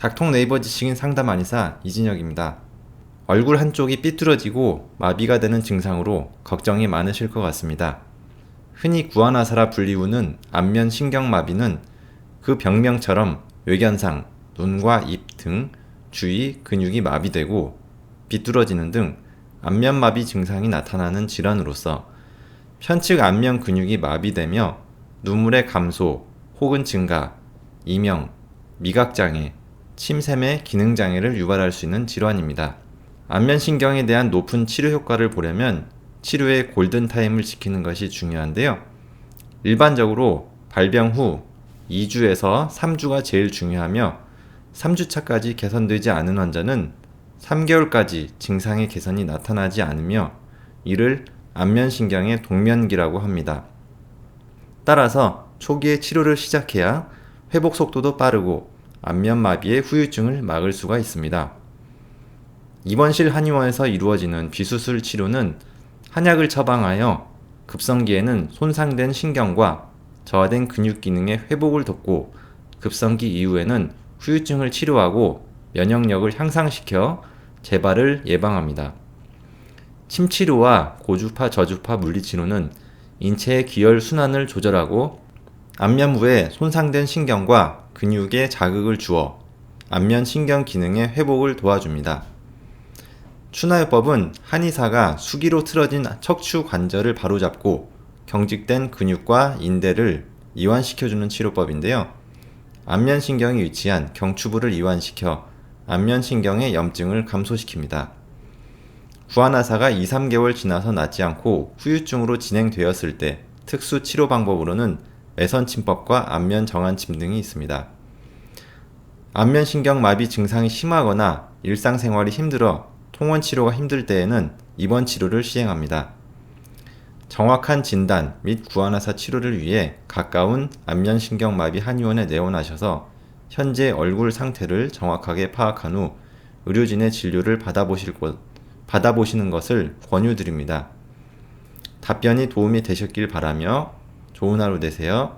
닥통 네이버 지식인 상담 안의사 이진혁입니다. 얼굴 한쪽이 삐뚤어지고 마비가 되는 증상으로 걱정이 많으실 것 같습니다. 흔히 구안화사라 불리우는 안면 신경마비는 그 병명처럼 외견상, 눈과 입 등 주위 근육이 마비되고 비뚤어지는 등 안면마비 증상이 나타나는 질환으로서 편측 안면 근육이 마비되며 눈물의 감소 혹은 증가, 이명, 미각장애, 침샘의 기능 장애를 유발할 수 있는 질환입니다. 안면신경에 대한 높은 치료 효과를 보려면 치료의 골든 타임을 지키는 것이 중요한데요. 일반적으로 발병 후 2주에서 3주가 제일 중요하며 3주차까지 개선되지 않은 환자는 3개월까지 증상의 개선이 나타나지 않으며 이를 안면신경의 동면기라고 합니다. 따라서 초기에 치료를 시작해야 회복 속도도 빠르고 안면마비의 후유증을 막을 수가 있습니다. 입원실 한의원에서 이루어지는 비수술 치료는 한약을 처방하여 급성기에는 손상된 신경과 저하된 근육 기능의 회복을 돕고 급성기 이후에는 후유증을 치료하고 면역력을 향상시켜 재발을 예방합니다. 침치료와 고주파 저주파 물리치료는 인체의 기혈 순환을 조절하고 안면부에 손상된 신경과 근육에 자극을 주어 안면 신경 기능의 회복을 도와줍니다. 추나요법은 한의사가 수기로 틀어진 척추 관절을 바로잡고 경직된 근육과 인대를 이완시켜주는 치료법인데요. 안면신경이 위치한 경추부를 이완시켜 안면신경의 염증을 감소시킵니다. 구안화사가 2, 3개월 지나서 낫지 않고 후유증으로 진행되었을 때 특수 치료 방법으로는 매선침법과 안면 정안침 등이 있습니다. 안면신경 마비 증상이 심하거나 일상생활이 힘들어 통원 치료가 힘들 때에는 입원 치료를 시행합니다. 정확한 진단 및 구안화사 치료를 위해 가까운 안면신경 마비 한의원에 내원하셔서 현재 얼굴 상태를 정확하게 파악한 후 의료진의 진료를 받아보실 것, 받아보시는 것을 권유드립니다. 답변이 도움이 되셨길 바라며 좋은 하루 되세요.